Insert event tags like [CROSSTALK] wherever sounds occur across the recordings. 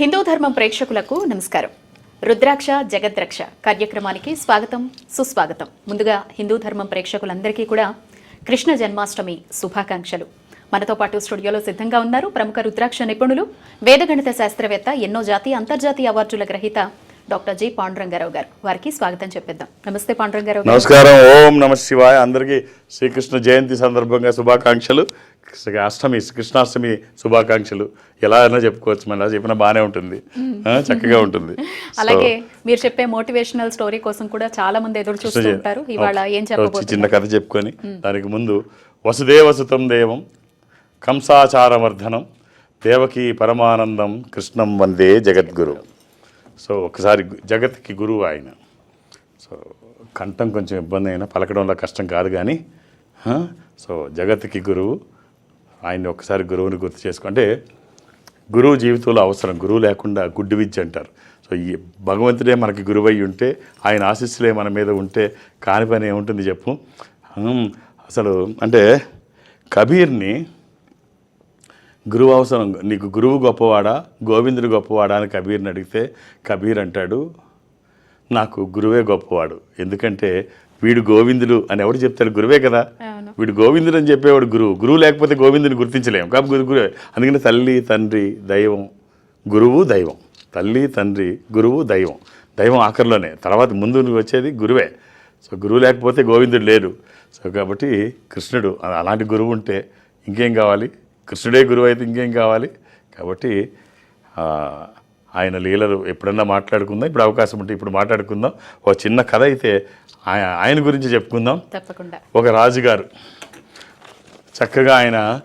హిందూ ధర్మం ప్రేక్షకులకు నమస్కారం. రుద్రాక్ష జగద్రక్ష కార్యక్రమానికి స్వాగతం సుస్వాగతం. ముందుగా హిందూ ధర్మం ప్రేక్షకులందరికీ కూడా కృష్ణ జన్మాష్టమి శుభాకాంక్షలు. మనతో పాటు స్టూడియోలో సిద్ధంగా ఉన్నారు ప్రముఖ రుద్రాక్ష నిపుణులు వేదగణిత శాస్త్రవేత్త ఎన్నో జాతీయ అంతర్జాతీయ అవార్డుల గ్రహీత డాక్టర్ జి. పాండురంగారావు గారు. వారికి స్వాగతం చెప్పిద్దాం. నమస్తే పాండురంగారావు నమస్కారం. ఓం నమ శివాయ. అందరికీ శ్రీకృష్ణ జయంతి సందర్భంగా శుభాకాంక్షలు. అష్టమి కృష్ణాష్టమి శుభాకాంక్షలు. ఎలా అయినా చెప్పుకోవచ్చు మన ఎలా చెప్పినా బాగానే ఉంటుంది. చక్కగా ఉంటుంది. [LAUGHS] అలాగే మీరు చెప్పే మోటివేషనల్ స్టోరీ కోసం కూడా చాలా మంది ఎదురు చూస్తూ కృష్ణ ఉంటారు. ఇవాళ ఏం వచ్చి చిన్న చెప్పబోతున్నారు కథ చెప్పుకొని దానికి ముందు వసుదేవసుతం దేవం కంసాచారవర్ధనం దేవకి పరమానందం కృష్ణం వందే జగద్గురు. సో ఒకసారి జగత్కి గురువు ఆయన. సో కంఠం కొంచెం ఇబ్బంది అయినా పలకడంలో కష్టం కాదు కానీ? సో జగత్కి గురువు ఆయన్ని ఒకసారి గురువుని గుర్తు చేసుకుంటే గురువు జీవితంలో అవసరం. గురువు లేకుండా గుడ్డు విద్య అంటారు. సో ఈ భగవంతుడే మనకి గురువై ఉంటే ఆయన ఆశీస్సులే మన మీద ఉంటే కాని పని ఏముంటుంది చెప్పు? అసలు అంటే కబీర్ని గురువు అవసరం. నీకు గురువు గొప్పవాడా? గోవిందుడు గొప్పవాడా అని కబీర్ని అడిగితే కబీర్ అంటాడు నాకు గురువే గొప్పవాడు. ఎందుకంటే వీడు గోవిందుడు అని ఎవడు చెప్తాడు? గురువే కదా. వీడు గోవిందుడు అని చెప్పేవాడు గురువు. గురువు లేకపోతే గోవిందుని గుర్తించలేము కాబట్టి గురు గురువే అందుకని తల్లి తండ్రి దైవం గురువు దైవం. తల్లి తండ్రి గురువు దైవం. దైవం ఆఖరిలోనే. తర్వాత ముందు వచ్చేది గురువే. సో గురువు లేకపోతే గోవిందుడు లేడు. సో కాబట్టి కృష్ణుడు. అలాంటి గురువు ఉంటే ఇంకేం కావాలి? కృష్ణుడే గురువు అయితే ఇంకేం కావాలి? కాబట్టి ఆయన లీలలు ఎప్పుడన్నా మాట్లాడుకుందాం? ఇప్పుడు అవకాశం ఉంటే ఇప్పుడు మాట్లాడుకుందాం. ఒక చిన్న కథ అయితే ఆయ- ఆయన గురించి చెప్పుకుందాం. తప్పకుండా. ఒక రాజుగారు. చక్కగా ఆయన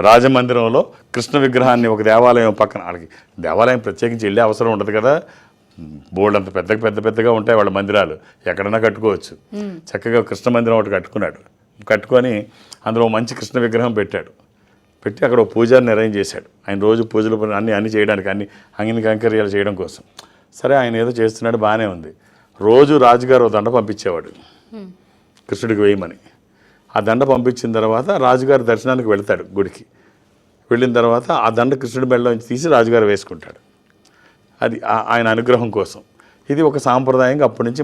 రాజమందిరంలో కృష్ణ విగ్రహాన్ని ఒక దేవాలయం పక్కన వాళ్ళకి దేవాలయం ప్రత్యేకించి వెళ్ళే అవసరం ఉండదు కదా. బోర్డు అంత పెద్ద పెద్ద పెద్దగా ఉంటాయి వాళ్ళ మందిరాలు. ఎక్కడన్నా కట్టుకోవచ్చు. చక్కగా కృష్ణ మందిరం ఒకటి కట్టుకున్నాడు. కట్టుకొని అందులో మంచి కృష్ణ విగ్రహం పెట్టాడు. పెట్టి అక్కడ ఒక పూజారిని అరేంజ్ చేశాడు. ఆయన రోజు పూజలు అన్ని అన్ని చేయడానికి అన్ని అంగిని కంకర్యాలు చేయడం కోసం. సరే ఆయన ఏదో చేస్తున్నాడు బాగానే ఉంది. రోజు రాజుగారు దండ పంపించేవాడు. కృష్ణుడికి వేయమని. ఆ దండ పంపించిన తర్వాత రాజుగారు దర్శనానికి వెళ్తాడు గుడికి. వెళ్ళిన తర్వాత ఆ దండ కృష్ణుడి మెడలో నుంచి తీసి రాజుగారు వేసుకుంటాడు. అది ఆయన అనుగ్రహం కోసం. ఇది ఒక సాంప్రదాయంగా అప్పటి నుంచి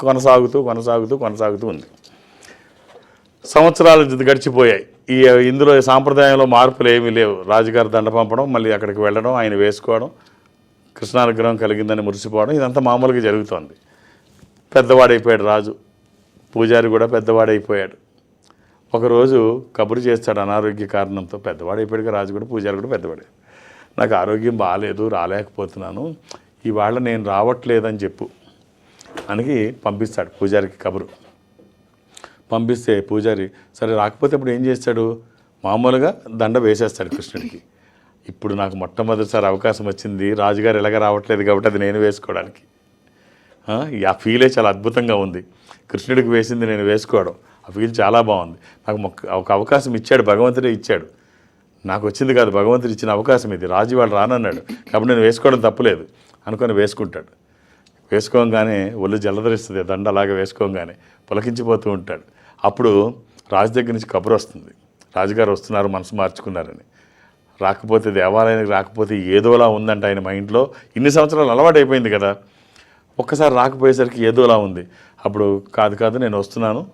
కొనసాగుతూ కొనసాగుతూ కొనసాగుతూ ఉంది. సంవత్సరాలు గడిచిపోయాయి. ఈ ఇందులో సాంప్రదాయంలో మార్పులు ఏమీ లేవు. రాజుగారు దండ పంపడం మళ్ళీ అక్కడికి వెళ్ళడం ఆయన వేసుకోవడం కృష్ణానుగ్రహం కలిగిందని మురిసిపోవడం ఇదంతా మామూలుగా జరుగుతోంది. పెద్దవాడైపోయాడు రాజు. పూజారి కూడా పెద్దవాడైపోయాడు. ఒకరోజు కబురు చేస్తాడు అనారోగ్య కారణంతో పెద్దవాడైపోయాడు రాజు కూడా పూజారి కూడా పెద్దవాడే. నాకు ఆరోగ్యం బాగాలేదు రాలేకపోతున్నాను. ఇవాళ నేను రావట్లేదని చెప్పు. అని పంపిస్తాడు పూజారికి కబురు. పంపిస్తే పూజారి సరే రాకపోతే ఇప్పుడు ఏం చేస్తాడు? మామూలుగా దండ వేసేస్తాడు కృష్ణుడికి. ఇప్పుడు నాకు మొట్టమొదటిసారి అవకాశం వచ్చింది రాజుగారు ఎలాగ రావట్లేదు కాబట్టి అది నేను వేసుకోవడానికి. ఆ, ఫీలే చాలా అద్భుతంగా ఉంది. కృష్ణుడికి వేసింది నేను వేసుకోవడం ఆ ఫీల్ చాలా బాగుంది. నాకు మొక్క- ఒక అవకాశం ఇచ్చాడు భగవంతుడే ఇచ్చాడు. నాకు వచ్చింది కాదు భగవంతుడు ఇచ్చిన అవకాశం ఇది. రాజు వాళ్ళు రానన్నాడు కాబట్టి నేను వేసుకోవడం తప్పులేదు అనుకొని వేసుకుంటాడు. వేసుకోగానే ఒళ్ళు జలధరిస్తుంది దండ అలాగే వేసుకోగానే పులకించిపోతూ ఉంటాడు. అప్పుడు రాజు దగ్గర నుంచి కబురు వస్తుంది. రాజుగారు వస్తున్నారు మనసు మార్చుకున్నారని. రాకపోతే దేవాలయానికి రాకపోతే ఏదోలా ఉందంట ఆయన మైండ్లో ఇన్ని సంవత్సరాలు అలవాటు అయిపోయింది కదా. ఒక్కసారి రాకపోయేసరికి ఏదోలా ఉంది. అప్పుడు కాదు కాదు నేను వస్తున్నాను.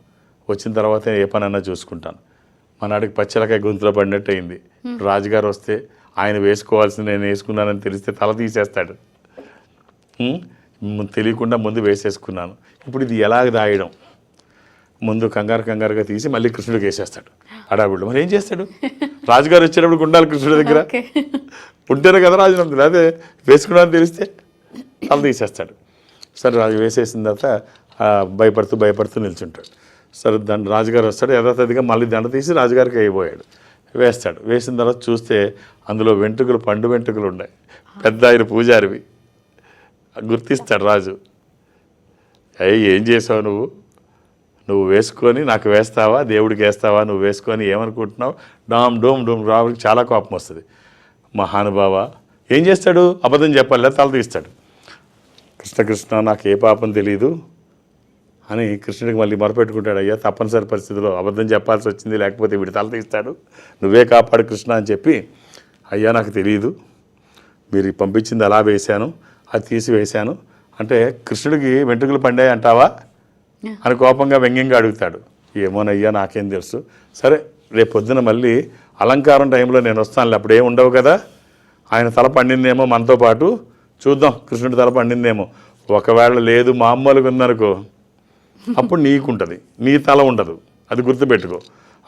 వచ్చిన తర్వాత ఏ పనన్నా చూసుకుంటాను. మనాడికి పచ్చలకాయ గొంతులో పడినట్టు అయింది. రాజుగారు వస్తే ఆయన వేసుకోవాల్సింది నేను వేసుకున్నానని తెలిస్తే తల తీసేస్తాడు. తెలియకుండా ముందు వేసేసుకున్నాను. ఇప్పుడు ఇది ఎలాగ దాయడం? ముందు కంగారు కంగారుగా తీసి మళ్ళీ కృష్ణుడికి వేసేస్తాడు. అడావిడు మరి ఏం చేస్తాడు? రాజుగారు వచ్చేటప్పుడు ఉండాలి కృష్ణుడి దగ్గర. ఉంటేనే కదా రాజునందులు అదే వేసుకున్నాను తెలిస్తే తల తీసేస్తాడు. సరే రాజు వేసేసిన తర్వాత భయపడుతూ భయపడుతూ నిల్చుంటాడు. సరే దండ రాజుగారు వస్తాడు. యథాతథిగా మళ్ళీ దండ తీసి రాజుగారికి అయిపోయాడు వేస్తాడు. వేసిన తర్వాత చూస్తే అందులో వెంట్రుకలు పండు వెంట్రుకలు ఉన్నాయి. పెద్ద ఆయన పూజారివి. గుర్తిస్తాడు రాజు. అయ్యి ఏం చేసావు నువ్వు? నువ్వు వేసుకొని నాకు వేస్తావా దేవుడికి వేస్తావా నువ్వు వేసుకొని ఏమనుకుంటున్నావు? డామ్ డోమ్ డోమ్ రావడానికి చాలా కోపం వస్తుంది. మహానుభావ ఏం చేస్తాడు? అబద్ధం చెప్పాలి లేదా తల తీస్తాడు. కృష్ణ కృష్ణ నాకు ఏ పాపం తెలియదు అని కృష్ణుడికి మళ్ళీ మొరపెట్టుకుంటాడు. అయ్యా తప్పనిసరి పరిస్థితిలో అబద్ధం చెప్పాల్సి వచ్చింది లేకపోతే వీడి తల తీస్తాడు. నువ్వే కాపాడు కృష్ణ అని చెప్పి అయ్యా నాకు తెలియదు మీరు పంపించింది అలా వేశాను అది తీసి వేశాను అంటే కృష్ణుడికి వెంట్రుకలు పండాయి అంటావా అని కోపంగా వ్యంగ్యంగా అడుగుతాడు. ఏమోనయ్యా నాకేం తెలుసు. సరే రేపు పొద్దున మళ్ళీ అలంకారం టైంలో నేను వస్తానులే అప్పుడు ఏం ఉండవు కదా. ఆయన తల పండిందేమో మనతో పాటు. చూద్దాం కృష్ణుడి తల పండిందేమో. ఒకవేళ లేదు మామూలుగా ఉందనుకో అప్పుడు నీకుంటుంది. నీ తల ఉండదు. అది గుర్తుపెట్టుకో.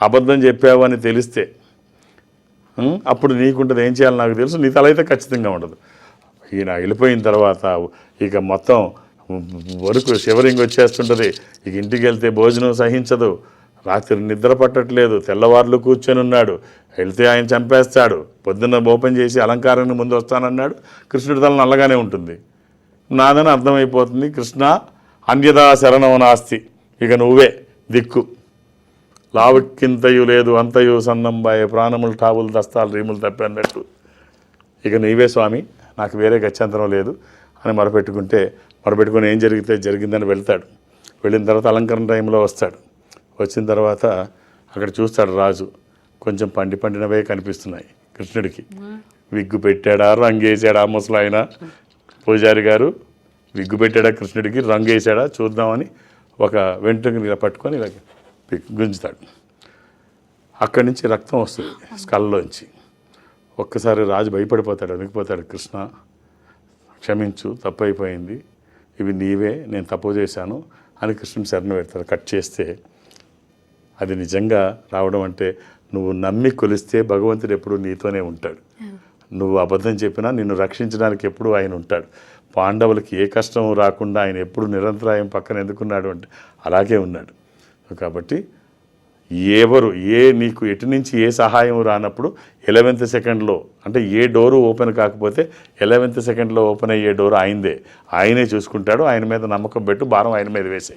అబద్ధం చెప్పావు అని తెలిస్తే. అప్పుడు నీకుంటుంది. ఏం చేయాలి నాకు తెలుసు. నీ తల అయితే ఖచ్చితంగా ఉండదు. ఈయన వెళ్ళిపోయిన తర్వాత ఇక మొత్తం వరకు శివరింగ్ వచ్చేస్తుంటుంది. ఇక ఇంటికి వెళ్తే భోజనం సహించదు. రాత్రి నిద్ర పట్టట్లేదు. తెల్లవార్లు కూర్చొని ఉన్నాడు. వెళ్తే ఆయన చంపేస్తాడు. పొద్దున్న ఓపెన్ చేసి అలంకారాన్ని ముందు వస్తానన్నాడు. కృష్ణుడి తల నల్లగానే ఉంటుంది. నాదని అర్థమైపోతుంది. కృష్ణ అన్యదా శరణం నాస్తి. ఇక నువ్వే దిక్కు. లావుక్కింతయు లేదు అంతయు సన్నంబాయ. ప్రాణములు టావులు దస్తాలు రీములు తప్పి అన్నట్టు ఇక నీవే స్వామి నాకు వేరే గత్యంతరం లేదు అని మొరపెట్టుకుంటే మొరపెట్టుకుని ఏం జరిగితే జరిగిందని వెళ్తాడు. వెళ్ళిన తర్వాత అలంకరణ టైంలో వస్తాడు. వచ్చిన తర్వాత అక్కడ చూస్తాడు రాజు. కొంచెం పండి పండినవే కనిపిస్తున్నాయి కృష్ణుడికి. విగ్గు పెట్టాడా? రంగు వేసాడా? ముసలాయన? పూజారి గారు విగ్గు పెట్టాడా కృష్ణుడికి? రంగు వేసాడా? చూద్దామని ఒక వెంట్రుకని ఇలా పట్టుకొని ఇలా గుంజుతాడు. అక్కడి నుంచి రక్తం వస్తుంది స్కల్లోంచి. ఒక్కసారి రాజు భయపడిపోతాడు వణికిపోతాడు కృష్ణ క్షమించు తప్పైపోయింది. ఇవి నీవే నేను తప్పు చేశాను అని కృష్ణుని శరణ పెడతాడు కట్ చేస్తే అది నిజంగా రావడం అంటే నువ్వు నమ్మి కొలిస్తే భగవంతుడు ఎప్పుడు నీతోనే ఉంటాడు. నువ్వు అబద్ధం చెప్పినా నిన్ను రక్షించడానికి ఎప్పుడు ఆయన ఉంటాడు. పాండవులకి ఏ కష్టం రాకుండా ఆయన ఎప్పుడు నిరంతరాయం పక్కన ఎందుకున్నాడు అంటే అలాగే ఉన్నాడు. కాబట్టి ఎవరు ఏ నీకు ఎటు నుంచి ఏ సహాయం రానప్పుడు ఎలెవెంత్ సెకండ్లో అంటే ఏ డోరు ఓపెన్ కాకపోతే ఎలెవెంత్ సెకండ్లో ఓపెన్ అయ్యే డోరు ఆయనదే. ఆయనే చూసుకుంటాడు ఆయన మీద నమ్మకం పెట్టు భారం ఆయన మీద వేసే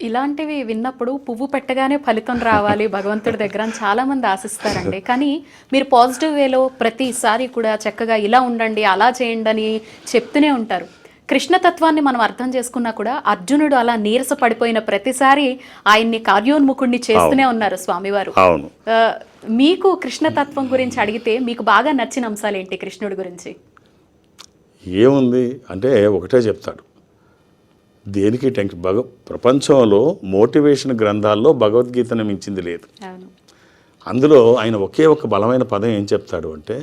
ఇలాంటివి విన్నప్పుడు పువ్వు పెట్టగానే ఫలితం రావాలి భగవంతుడి దగ్గర అని ఆశిస్తారండి. కానీ మీరు పాజిటివ్ వేలో ప్రతిసారి కూడా చక్కగా ఇలా ఉండండి అలా చేయండి అని చెప్తూనే ఉంటారు. కృష్ణతత్వాన్ని మనం అర్థం చేసుకున్నా కూడా అర్జునుడు అలా నీరస పడిపోయిన ప్రతిసారి ఆయన్ని కార్యోన్ముఖుణ్ణి చేస్తూనే ఉన్నారు స్వామివారు. మీకు కృష్ణతత్వం గురించి అడిగితే మీకు బాగా నచ్చిన అంశాలు ఏంటి కృష్ణుడి గురించి? ఏముంది? అంటే ఒకటే చెప్తాడు. దేనికి టెన్షన్ భగ ప్రపంచంలో మోటివేషన్ గ్రంథాల్లో భగవద్గీతను మించింది లేదు. అందులో ఆయన ఒకే ఒక బలమైన పదం ఏం చెప్తాడు అంటే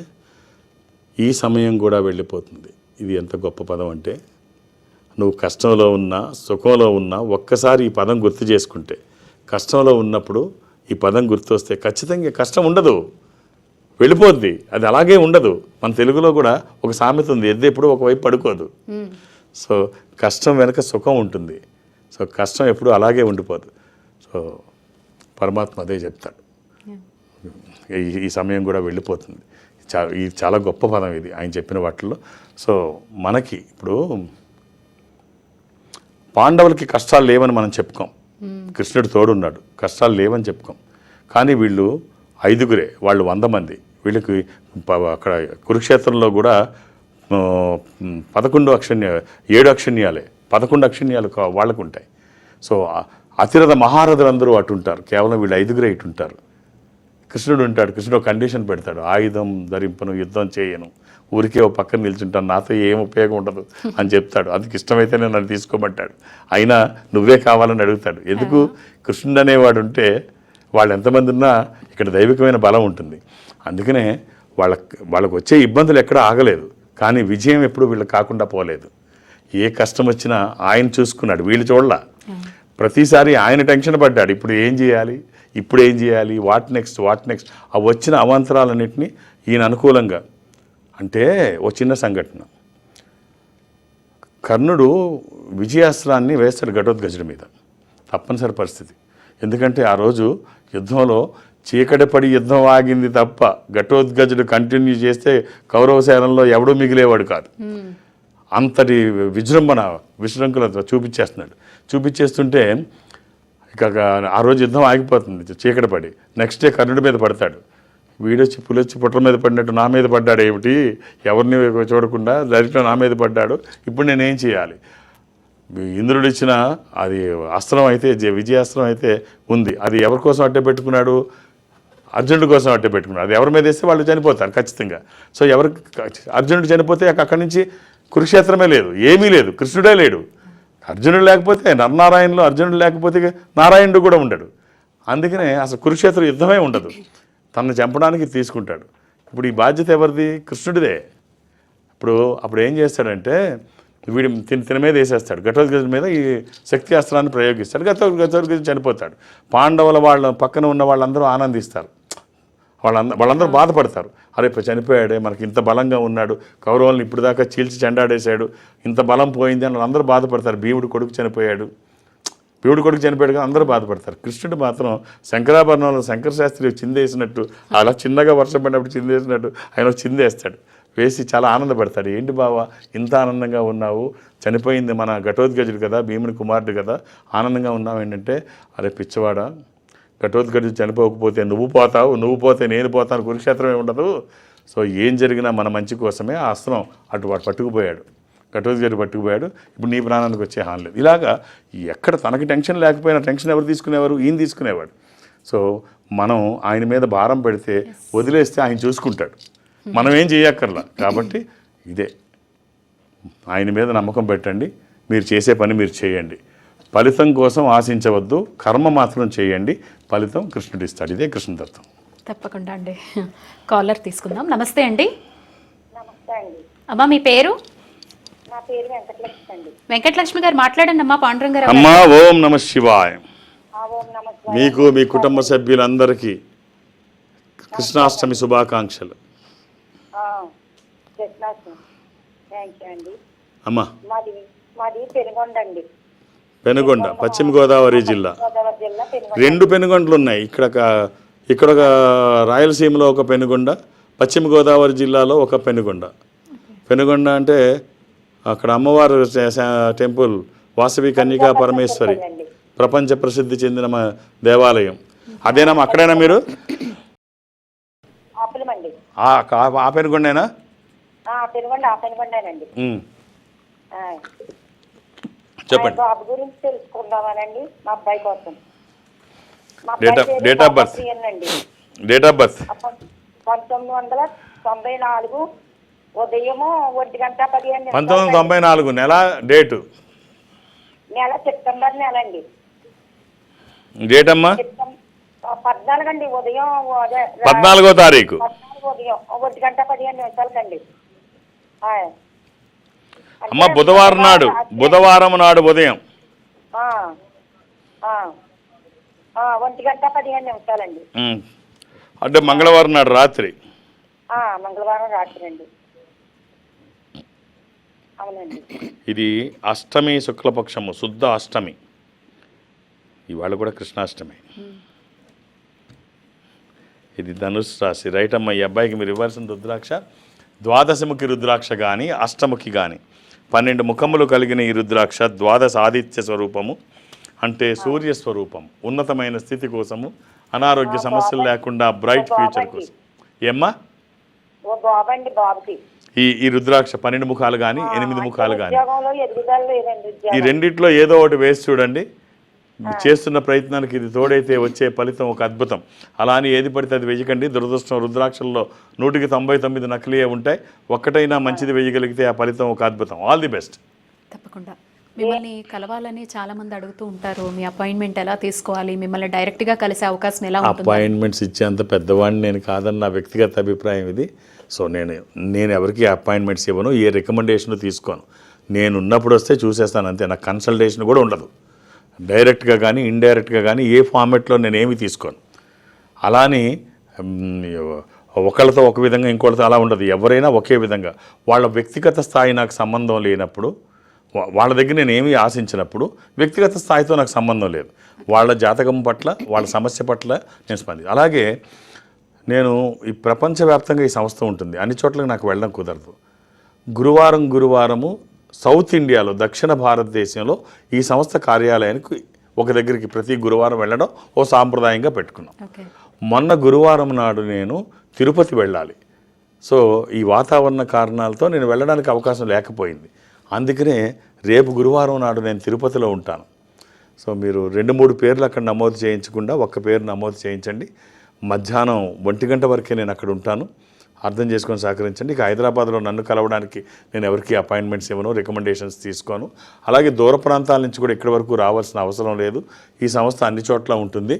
ఈ సమయం కూడా వెళ్ళిపోతుంది. ఇది ఎంత గొప్ప పదం అంటే నువ్వు కష్టంలో ఉన్నా సుఖంలో ఉన్నా ఒక్కసారి ఈ పదం గుర్తు చేసుకుంటే కష్టంలో ఉన్నప్పుడు ఈ పదం గుర్తొస్తే ఖచ్చితంగా కష్టం ఉండదు. వెళ్ళిపోద్ది. అది అలాగే ఉండదు. మన తెలుగులో కూడా ఒక సామెత ఉంది ఎద్దు ఎప్పుడు ఒకవైపు పడుకోదు. సో కష్టం వెనక సుఖం ఉంటుంది. సో కష్టం ఎప్పుడు అలాగే ఉండిపోదు. సో పరమాత్మ అదే చెప్తాడు. ఈ సమయం కూడా వెళ్ళిపోతుంది. చా ఈ చాలా గొప్ప పదం ఇది ఆయన చెప్పిన వాటిల్లో. సో మనకి ఇప్పుడు పాండవులకి కష్టాలు లేవని మనం చెప్పుకోం. కృష్ణుడు తోడున్నాడు. కష్టాలు లేవని చెప్పుకోం. కానీ వీళ్ళు ఐదుగురే వాళ్ళు వంద మంది. వీళ్ళకి అక్కడ కురుక్షేత్రంలో కూడా పదకొండు అక్షణ్య ఏడు అక్షణ్యాలే పదకొండు అక్షణ్యాలు వాళ్ళకు ఉంటాయి సో అతిరథ మహారథులందరూ అటు ఉంటారు కేవలం వీళ్ళు ఐదుగురే ఇటు ఉంటారు కృష్ణుడు ఉంటాడు కృష్ణుడు కండిషన్ పెడతాడు. ఆయుధం ధరింపను యుద్ధం చేయను. ఊరికే ఓ పక్కన నిల్చుంటాను నాతో ఏం ఉపయోగం ఉండదు అని చెప్తాడు. అందుకు ఇష్టమైతేనే నన్ను తీసుకోమంటాడు. అయినా నువ్వే కావాలని అడుగుతాడు. ఎందుకు? కృష్ణుడు అనేవాడు ఉంటే వాళ్ళు ఎంతమంది ఉన్నా ఇక్కడ దైవికమైన బలం ఉంటుంది. అందుకనే వాళ్ళ వాళ్ళకు వచ్చే ఇబ్బందులు ఎక్కడ ఆగలేదు. కానీ విజయం ఎప్పుడు వీళ్ళకి కాకుండా పోలేదు. ఏ కష్టం వచ్చినా ఆయన చూసుకున్నాడు. వీళ్ళు చూడలా. ప్రతిసారి ఆయన టెన్షన్ పడ్డాడు. ఇప్పుడు ఏం చేయాలి? ఇప్పుడు ఏం చేయాలి? What next? What next? ఆ వచ్చిన అవాంతరాలన్నింటినీ ఈయన అనుకూలంగా. అంటే ఓ చిన్న సంఘటన. కర్ణుడు విజయాస్త్రాన్ని వేస్తాడు ఘటోద్గజుడి మీద. తప్పనిసరి పరిస్థితి. ఎందుకంటే ఆ రోజు యుద్ధంలో చీకటి పడి యుద్ధం ఆగింది తప్ప ఘటోద్గజుడు కంటిన్యూ చేస్తే కౌరవ సేనలో ఎవడూ మిగిలేవాడు కాదు. అంతటి విజృంభణ విశృంఖలత చూపించేస్తున్నాడు. చూపించేస్తుంటే ఇక ఆ రోజు యుద్ధం ఆగిపోతుంది చీకటి పడి. నెక్స్ట్ డే కర్ణుడి మీద పడతాడు. వీడొచ్చి పులొచ్చి పుట్ల మీద పడినట్టు నా మీద పడ్డాడు ఏమిటి? ఎవరిని చూడకుండా డైరెక్ట్గా నా మీద పడ్డాడు? ఇప్పుడు నేనేం చేయాలి? ఇంద్రుడు ఇచ్చిన అది అస్త్రం అయితే విజయాస్త్రం అయితే ఉంది. అది ఎవరి కోసం అట్టే పెట్టుకున్నాడు? అర్జునుడి కోసం అట్టే పెట్టుకున్నాడు. అది ఎవరి మీద వేస్తే వాళ్ళు చనిపోతారు ఖచ్చితంగా. సో ఎవరు అర్జునుడు చనిపోతే అక్కడి నుంచి కురుక్షేత్రమే లేదు. ఏమీ లేదు. కృష్ణుడే లేడు. అర్జునుడు లేకపోతే నరనారాయణలో అర్జునుడు లేకపోతే నారాయణుడు కూడా ఉండడు. అందుకనే అసలు కురుక్షేత్ర యుద్ధమే ఉండదు. తనను చంపడానికి తీసుకుంటాడు. ఇప్పుడు ఈ బాధ్యత ఎవరిది? కృష్ణుడిదే. ఇప్పుడు అప్పుడు ఏం చేస్తాడంటే వీడి తిన తిన మీద వేసేస్తాడు. ఘటోద్గజుడి మీద ఈ శక్తి అస్త్రాన్ని ప్రయోగిస్తాడు గత ఘటోద్గజ చనిపోతాడు. పాండవుల వాళ్ళ పక్కన ఉన్న వాళ్ళందరూ ఆనందిస్తారు. వాళ్ళందరూ వాళ్ళందరూ బాధపడతారు. అరే ఇప్పుడు చనిపోయాడే మనకి ఇంత బలంగా ఉన్నాడు కౌరవులను ఇప్పుడు దాకా చీల్చి చెండాడేశాడు ఇంత బలం పోయింది అని వాళ్ళందరూ బాధపడతారు. భీముడు కొడుకు చనిపోయాడు. భీముడు కొడుకు చనిపోయాడు అందరూ బాధపడతారు. కృష్ణుడు మాత్రం శంకరాభరణంలో శంకర శాస్త్రి చిందేసినట్టు అలా చిన్నగా వర్షం పడినప్పుడు చిందేసినట్టు ఆయన చిందేస్తాడు. వేసి చాలా ఆనందపడతాడు. ఏంటి బావా ఇంత ఆనందంగా ఉన్నావు? చనిపోయింది మన ఘటోద్గజుడు కదా భీముని కుమారుడు కదా ఆనందంగా ఉన్నావు ఏంటంటే అరే పిచ్చవాడా ఘటోద్గజుడు చనిపోకపోతే నువ్వు పోతావు నువ్వు పోతే నేను పోతాను కురుక్షేత్రమే ఉండదు. సో ఏం జరిగినా మన మంచి కోసమే ఆ అస్త్రం అటు వాడు పట్టుకుపోయాడు. ఘటోద్గజుడు పట్టుకుపోయాడు. ఇప్పుడు నీ ప్రాణానికి వచ్చే హాని లేదు. ఇలాగా ఎక్కడ తనకి టెన్షన్ లేకపోయినా టెన్షన్ ఎవరు తీసుకునేవారు? ఈయన తీసుకునేవాడు. సో మనం ఆయన మీద భారం పెడితే వదిలేస్తే ఆయన చూసుకుంటాడు. మనం ఏం చేయక్కర్లా. కాబట్టి ఇదే. ఆయన మీద నమ్మకం పెట్టండి. మీరు చేసే పని మీరు చేయండి. ఫలితం కోసం ఆశించవద్దు కర్మ మాత్రం చేయండి. ఫలితం కృష్ణుడు ఇస్తాడు. ఇదే కృష్ణదత్తం తప్పకుండా అండి. కాలర్ తీసుకుందాం. నమస్తే అండి. అమ్మా మీ పేరు? నా పేరు వెంకటలక్ష్మి అండి. వెంకటలక్ష్మి గారు మాట్లాడండి అమ్మా పాండురంగ గారు అమ్మా ఓం నమ శివాయ. ఆ ఓం నమస్కారం మీకు మీ కుటుంబ సభ్యులందరికీ కృష్ణాష్టమి శుభాకాంక్షలు. అమ్మా. మాది మాది పెనుగొండ అండి. పెనుగొండ పశ్చిమ గోదావరి జిల్లా. రెండు పెనుగొండలు ఉన్నాయి. ఇక్కడ ఒక- ఇక్కడ ఒక రాయలసీమలో ఒక పెనుగొండ పశ్చిమ గోదావరి జిల్లాలో ఒక పెనుగొండ. పెనుగొండ అంటే అక్కడ అమ్మవారు టెంపుల్ వాసవి కన్యకా పరమేశ్వరి ప్రపంచ ప్రసిద్ధి చెందిన మా దేవాలయం. అదేనా అక్కడేనా మీరు? ఆ పెనుగొండేనా? పెనుగొండ ఆ పెనుగొండేనండి. చెప్పండి. బాబు గురించి తెలుసుకుందామనండి మా అబ్బాయి కోసం. మా అబ్బాయి of- పేరు. బాబుప్రియన్ అండి డేట్ ఆఫ్ బర్త్ పంతొమ్మిది వందల తొంభై నాలుగు ఉదయము ఒంటి గంట పదిహేను పంతొమ్మిది వందల తొంభై నాలుగు నెల డేటు. నెల సెప్టెంబర్ నెల అండి డేట్ అమ్మా? సెప్టెం- ఆ, పద్నాలుగు అండి ఉదయం ఉదయ- పద్నాలుగో తారీఖు. పద్నాలుగు ఉదయం ఒంటి గంట పదిహేను నిమిషాలకండి. ఆయ్. అమ్మ బుధవారం నాడు బుధవారం నాడు ఉదయం. ఒంటి గంట పదిహేను నిమిషాలండి. అంటే మంగళవారం నాడు రాత్రి. మంగళవారం రాత్రి అండి అవునండి. ఇది అష్టమి శుక్లపక్షము శుద్ధ అష్టమి. ఇవాళ కూడా కృష్ణాష్టమి. ఇది ధనుసు రాశి. రైట్ అమ్మ ఈ అబ్బాయికి మీరు ఇవ్వాల్సిన రుద్రాక్ష ద్వాదశముఖి రుద్రాక్ష కానీ అష్టముఖి కానీ పన్నెండు ముఖములు కలిగిన ఈ రుద్రాక్ష ద్వాదశ ఆదిత్య స్వరూపము అంటే సూర్య స్వరూపం ఉన్నతమైన స్థితి కోసము అనారోగ్య సమస్యలు లేకుండా బ్రైట్ ఫ్యూచర్ కోసం. ఏమ్మా? ఈ ఈ రుద్రాక్ష పన్నెండు ముఖాలు కానీ ఎనిమిది ముఖాలు కానీ ఈ రెండిట్లో ఏదో ఒకటి వేసి చూడండి. చేస్తున్న ప్రయత్నానికి ఇది తోడైతే వచ్చే ఫలితం ఒక అద్భుతం. అలా అని ఏది పడితే అది వెయ్యకండి. దురదృష్టం రుద్రాక్షల్లో నూటికి తొంభై తొమ్మిది నకిలీయే ఉంటాయి. ఒక్కటైనా మంచిది వేయగలిగితే ఆ ఫలితం ఒక అద్భుతం. ఆల్ ది బెస్ట్ తప్పకుండా. మిమ్మల్ని కలవాలని చాలా మంది అడుగుతూ ఉంటారు. మీ అపాయింట్మెంట్ ఎలా తీసుకోవాలి? మిమ్మల్ని డైరెక్ట్గా కలిసే అవకాశం ఎలా ఉంటుంది. అపాయింట్మెంట్స్ ఇచ్చేంత పెద్దవాడిని నేను కాదని నా వ్యక్తిగత అభిప్రాయం ఇది. సో నేను నేను ఎవరికి అపాయింట్మెంట్స్ ఇవ్వను ఏ రికమెండేషన్ తీసుకోను. నేను ఉన్నప్పుడు వస్తే చూసేస్తాను అంతే. నాకు కన్సల్టేషన్ కూడా ఉండదు. డైరెక్ట్గా కానీ ఇండైరెక్ట్గా కానీ ఏ ఫార్మెట్లో నేను ఏమి తీసుకోను. అలాని ఒకళ్ళతో ఒక విధంగా ఇంకోళ్ళతో అలా ఉండదు. ఎవరైనా ఒకే విధంగా. వాళ్ళ వ్యక్తిగత స్థాయి నాకు సంబంధం లేనప్పుడు వాళ్ళ దగ్గర నేను ఏమీ ఆశించినప్పుడు వ్యక్తిగత స్థాయితో నాకు సంబంధం లేదు. వాళ్ళ జాతకం పట్ల వాళ్ళ సమస్య పట్ల నేను స్పంది అలాగే నేను ఈ ప్రపంచవ్యాప్తంగా ఈ సంస్థ ఉంటుంది. అన్ని చోట్లకి నాకు వెళ్ళడం కుదరదు. గురువారం గురువారము సౌత్ ఇండియాలో దక్షిణ భారతదేశంలో ఈ సంస్థ కార్యాలయానికి ఒక దగ్గరికి ప్రతి గురువారం వెళ్ళడం ఓ సాంప్రదాయంగా పెట్టుకున్నాం. మొన్న గురువారం నాడు నేను తిరుపతి వెళ్ళాలి. సో ఈ వాతావరణ కారణాలతో నేను వెళ్ళడానికి అవకాశం లేకపోయింది. అందుకనే రేపు గురువారం నాడు నేను తిరుపతిలో ఉంటాను. సో మీరు రెండు మూడు పేర్లు అక్కడ నమోదు చేయించకుండా ఒక్క పేరు నమోదు చేయించండి. మధ్యాహ్నం ఒంటి గంట వరకే నేను అక్కడ ఉంటాను. అర్థం చేసుకొని సహకరించండి. ఇక హైదరాబాద్లో నన్ను కలవడానికి నేను ఎవరికి అపాయింట్మెంట్స్ ఇవ్వను రికమెండేషన్స్ తీసుకోను. అలాగే దూర ప్రాంతాల నుంచి కూడా ఇక్కడి వరకు రావాల్సిన అవసరం లేదు. ఈ సంస్థ అన్ని చోట్ల ఉంటుంది.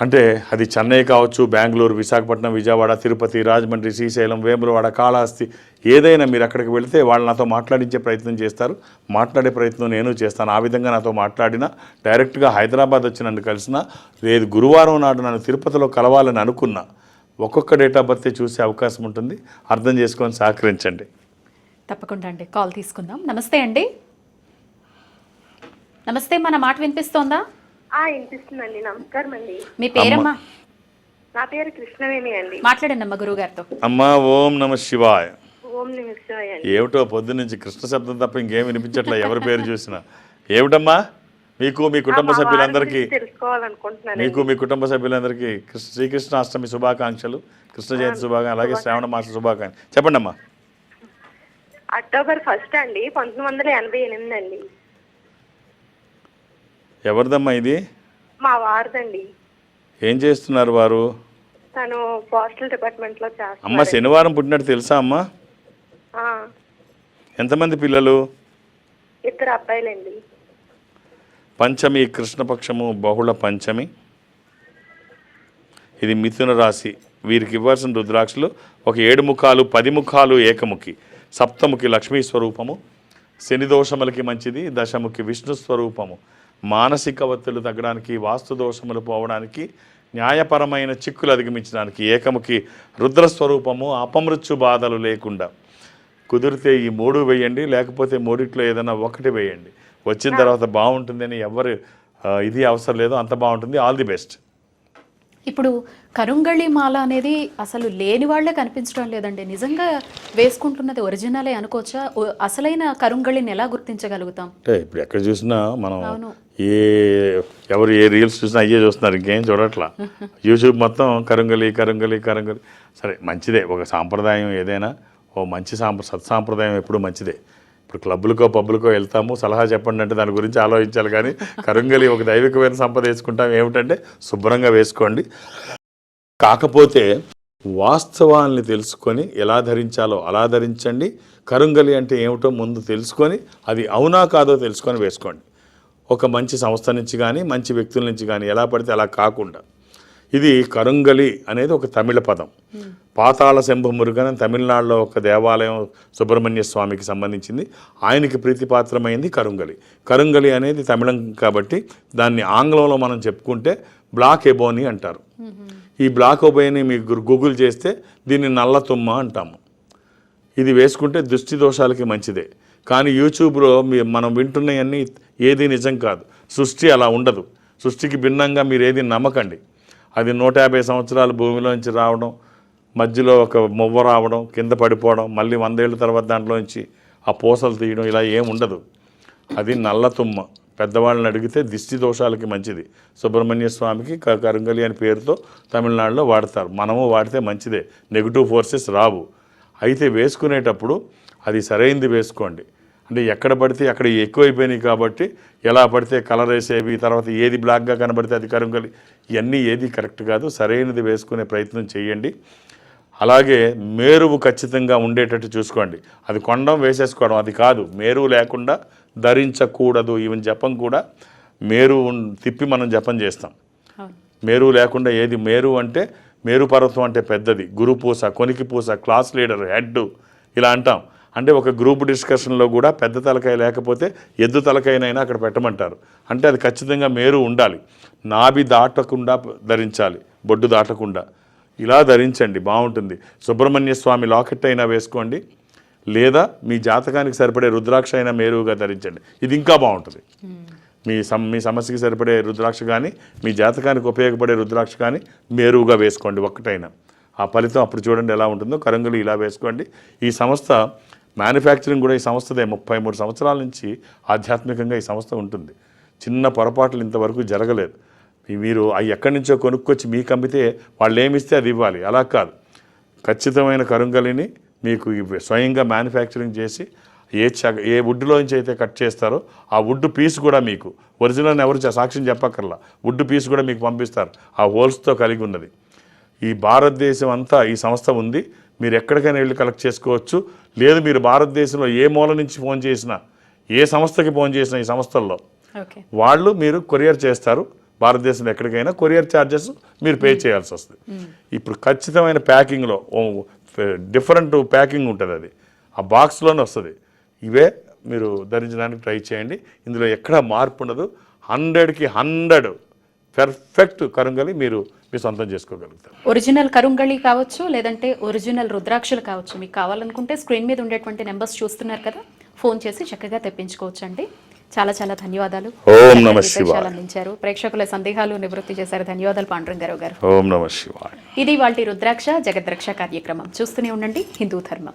అంటే అది చెన్నై కావచ్చు బెంగళూరు విశాఖపట్నం విజయవాడ తిరుపతి రాజమండ్రి శ్రీశైలం వేములవాడ కాళహస్తి ఏదైనా మీరు అక్కడికి వెళితే వాళ్ళు నాతో మాట్లాడించే ప్రయత్నం చేస్తారు. మాట్లాడే ప్రయత్నం నేను చేస్తాను. ఆ విధంగా నాతో మాట్లాడినా డైరెక్ట్గా హైదరాబాద్ వచ్చి నన్ను కలిసిన లేదు గురువారం నాడు నన్ను తిరుపతిలో కలవాలని అనుకున్నా ఒక్కొక్క డేట్ ఆఫ్ బర్త్ చూసే అవకాశం ఉంటుంది. అర్థం చేసుకొని సహకరించండి. తప్పకుండా అండి. కాల్ తీసుకుందాం. నమస్తే అండి. నమస్తే మన మాట వినిపిస్తోందా? ఆ వినిపిస్తుందండి. నమస్కారం అండి. మీ పేరమ్మా? నా పేరు కృష్ణవేణి అండి. మాట్లాడండి అమ్మ గురువు గారితో అమ్మా ఓం నమ శివాయ. ఓం ఏమిటో పొద్దు నుంచి కృష్ణ శబ్దం తప్ప ఇంకేం వినిపించట్లే. ఎవరి పేరు చూసినా. ఏమిటమ్మా? మీకు మీ కుటుంబ సభ్యులందరికీ మీకు మీ కుటుంబ సభ్యులందరికీ కృష్ణ శ్రీకృష్ణాష్టమి శుభాకాంక్షలు కృష్ణ జయంతి శుభాకాంక్షలు అలాగే శ్రావణ మాస శుభాకాంక్షలు. చెప్పండి అమ్మా అక్టోబర్ ఫస్ట్ అండి పంతొమ్మిది వందల ఎనభై ఎనిమిది అండి ఎవరిదమ్మా ఇది? మా వారిదండి. ఏం చేస్తున్నారు వారు? తను పోస్టల్ డిపార్ట్మెంట్లో అమ్మ శనివారం పుట్టినట్టు తెలుసా అమ్మా? ఆ, ఎంతమంది పిల్లలు? ఇద్దరు అబ్బాయిలండి. పంచమి కృష్ణపక్షము బహుళ పంచమి. ఇది మిథున రాశి. వీరికి ఇవ్వాల్సిన రుద్రాక్షలు ఒక ఏడు ముఖాలు పది ముఖాలు ఏకముఖి. సప్తముఖి లక్ష్మీ స్వరూపము. శని దోషములకి మంచిది దశముఖి విష్ణు స్వరూపము. మానసిక ఒత్తిళ్ళు తగ్గడానికి వాస్తు దోషములు పోవడానికి న్యాయపరమైన చిక్కులు అధిగమించడానికి ఏకముఖి రుద్ర స్వరూపము అపమృత్యు బాధలు లేకుండా. కుదిరితే ఈ మూడు వేయండి లేకపోతే మూడిట్లో ఏదైనా ఒకటి వేయండి. వచ్చిన తర్వాత బాగుంటుందని ఎవరు ఇది అవసరం లేదు అంత బాగుంటుంది ఆల్ ది బెస్ట్. ఇప్పుడు కరుంగళి మాల అనేది అసలు లేని వాళ్ళే కనిపించడం లేదండి. నిజంగా వేసుకుంటున్నది ఒరిజినలే అనుకోవచ్చా? అసలైన కరుంగళిని ఎలా గుర్తించగలుగుతాం? ఇప్పుడు ఎక్కడ చూసినా మనం. ఏ ఎవరు ఏ రీల్స్ చూసినా అయ్యే చూస్తున్నారు ఇంకేం చూడట్లా. [LAUGHS] యూట్యూబ్ మొత్తం కరుంగలి కరుంగలి కరుంగలి సరే మంచిదే. ఒక సాంప్రదాయం ఏదైనా ఓ మంచి సాంప్ర సత్సాంప్రదాయం ఎప్పుడు మంచిదే. ఇప్పుడు క్లబ్బులకో పబ్బులకో వెళ్తాము. సలహా చెప్పండి అంటే దాని గురించి ఆలోచించాలి కానీ కరుంగలి ఒక దైవికమైన సంపద వేసుకుంటాం. ఏమిటంటే శుభ్రంగా వేసుకోండి. కాకపోతే వాస్తవాల్ని తెలుసుకొని ఎలా ధరించాలో అలా ధరించండి. కరుంగలి అంటే ఏమిటో ముందు తెలుసుకొని అది అవునా కాదో తెలుసుకొని వేసుకోండి. ఒక మంచి సంస్థ నుంచి కానీ మంచి వ్యక్తుల నుంచి కానీ ఎలా పడితే అలా కాకుండా. ఇది కరుంగలి అనేది ఒక తమిళ పదం. పాతాళ శంభు మురుగన్ తమిళనాడులో ఒక దేవాలయం సుబ్రహ్మణ్య స్వామికి సంబంధించింది. ఆయనకి ప్రీతిపాత్రమైంది కరుంగలి. కరుంగలి అనేది తమిళం కాబట్టి దాన్ని ఆంగ్లంలో మనం చెప్పుకుంటే బ్లాక్ ఎబోని అంటారు. ఈ బ్లాక్ ఎబోని మీకు గూగుల్ చేస్తే దీన్ని నల్ల తుమ్మ అంటాము. ఇది వేసుకుంటే దృష్టి దోషాలకి మంచిదే. కానీ యూట్యూబ్లో మీ మనం వింటున్నవన్నీ ఏది నిజం కాదు. సృష్టి అలా ఉండదు. సృష్టికి భిన్నంగా మీరు ఏది నమ్మకండి. అది నూట యాభై సంవత్సరాలు భూమిలోంచి రావడం మధ్యలో ఒక మువ్వ రావడం కింద పడిపోవడం మళ్ళీ వందేళ్ళ తర్వాత దాంట్లోంచి ఆ పూసలు తీయడం ఇలా ఏం ఉండదు. అది నల్ల తుమ్మ. పెద్దవాళ్ళని అడిగితే దిష్టి దోషాలకి మంచిది. సుబ్రహ్మణ్య స్వామికి క- కరుంగలి అనే పేరుతో తమిళనాడులో వాడతారు. మనము వాడితే మంచిదే. నెగిటివ్ ఫోర్సెస్ రావు. అయితే వేసుకునేటప్పుడు అది సరైంది వేసుకోండి. అంటే ఎక్కడ పడితే అక్కడ ఎక్కువైపోయినాయి కాబట్టి ఎలా పడితే కలర్ వేసేవి తర్వాత ఏది బ్లాక్గా కనబడితే అది కరుంగలి ఇవన్నీ ఏది కరెక్ట్ కాదు. సరైనది వేసుకునే ప్రయత్నం చేయండి. అలాగే మేరువు ఖచ్చితంగా ఉండేటట్టు చూసుకోండి. అది కొండం వేసేసుకోవడం అది కాదు. మేరువు లేకుండా ధరించకూడదు. ఈవెన్ జపం కూడా మేరు తిప్పి మనం జపం చేస్తాం. అవును. మేరు లేకుండా ఏది మేరు అంటే మేరు పర్వతం అంటే పెద్దది. గురు పూస కొనికి పూస క్లాస్ లీడర్ హెడ్ ఇలా అంటాం. అంటే ఒక గ్రూప్ డిస్కషన్లో కూడా పెద్ద తలకాయ లేకపోతే ఎద్దు తలకాయనైనా అక్కడ పెట్టమంటారు. అంటే అది ఖచ్చితంగా మేరు ఉండాలి. నాభి దాటకుండా ధరించాలి. బొడ్డు దాటకుండా. ఇలా ధరించండి. బాగుంటుంది. సుబ్రహ్మణ్య స్వామి లాకెట్ అయినా వేసుకోండి. లేదా మీ జాతకానికి సరిపడే రుద్రాక్ష అయినా మేరుగా ధరించండి. ఇది ఇంకా బాగుంటుంది. మీ సమ మీ సమస్యకి సరిపడే రుద్రాక్ష కానీ మీ జాతకానికి ఉపయోగపడే రుద్రాక్ష కానీ మేరువుగా వేసుకోండి ఒక్కటైనా. ఆ ఫలితం అప్పుడు చూడండి ఎలా ఉంటుందో. కరంగులు ఇలా వేసుకోండి. ఈ సంస్థ మ్యానుఫ్యాక్చరింగ్ కూడా ఈ సంస్థదే. ముప్పై మూడు సంవత్సరాల నుంచి ఆధ్యాత్మికంగా ఈ సంస్థ ఉంటుంది. చిన్న పొరపాట్లు ఇంతవరకు జరగలేదు. మీరు అవి ఎక్కడి నుంచో కొనుక్కొచ్చి మీకు అమ్మితే వాళ్ళు ఏమిస్తే అది ఇవ్వాలి. అలా కాదు. ఖచ్చితమైన కరుంగలిని మీకు స్వయంగా మ్యానుఫ్యాక్చరింగ్ చేసి ఏ చగ ఏ వుడ్లోంచి అయితే కట్ చేస్తారో ఆ వుడ్ పీస్ కూడా మీకు. ఒరిజినల్ ఎవరు సాక్ష్యం చెప్పక్కర్లా. వుడ్ పీస్ కూడా మీకు పంపిస్తారు. ఆ హోల్స్తో కలిగి ఉన్నది. ఈ భారతదేశం అంతా ఈ సంస్థ ఉంది. మీరు ఎక్కడికైనా వెళ్ళి కలెక్ట్ చేసుకోవచ్చు. లేదు మీరు భారతదేశంలో ఏ మూల నుంచి ఫోన్ చేసినా ఏ సంస్థకి ఫోన్ చేసినా ఈ సంస్థల్లో వాళ్ళు మీరు కొరియర్ చేస్తారు. భారతదేశంలో ఎక్కడికైనా కొరియర్ ఛార్జెస్ మీరు పే చేయాల్సి వస్తుంది. ఇప్పుడు ఖచ్చితమైన ప్యాకింగ్లో డిఫరెంట్ ప్యాకింగ్ ఉంటుంది అది. ఆ బాక్స్లోనే వస్తుంది. ఇవే మీరు ధరించడానికి ట్రై చేయండి. ఇందులో ఎక్కడ మార్పు ఉండదు. హండ్రెడ్కి హండ్రెడ్ పెర్ఫెక్ట్ కరుంగలి మీరు మీ సొంతం చేసుకోగలుగుతారు. ఒరిజినల్ కరుంగళి కావచ్చు లేదంటే ఒరిజినల్ రుద్రాక్షలు కావచ్చు. మీకు కావాలనుకుంటే స్క్రీన్ మీద ఉండేటువంటి నెంబర్స్ చూస్తున్నారు కదా ఫోన్ చేసి చక్కగా తెప్పించుకోవచ్చు అండి చాలా చాలా ధన్యవాదాలు. ఓం నమః. అందించారు. ప్రేక్షకుల సందేహాలు నివృత్తి చేశారు ధన్యవాదాలు పాండురంగారావు గారు. ఓం నమ శివాయ. ఇది వాటి రుద్రాక్ష జగద్రక్ష కార్యక్రమం. చూస్తూనే ఉండండి హిందూ ధర్మం.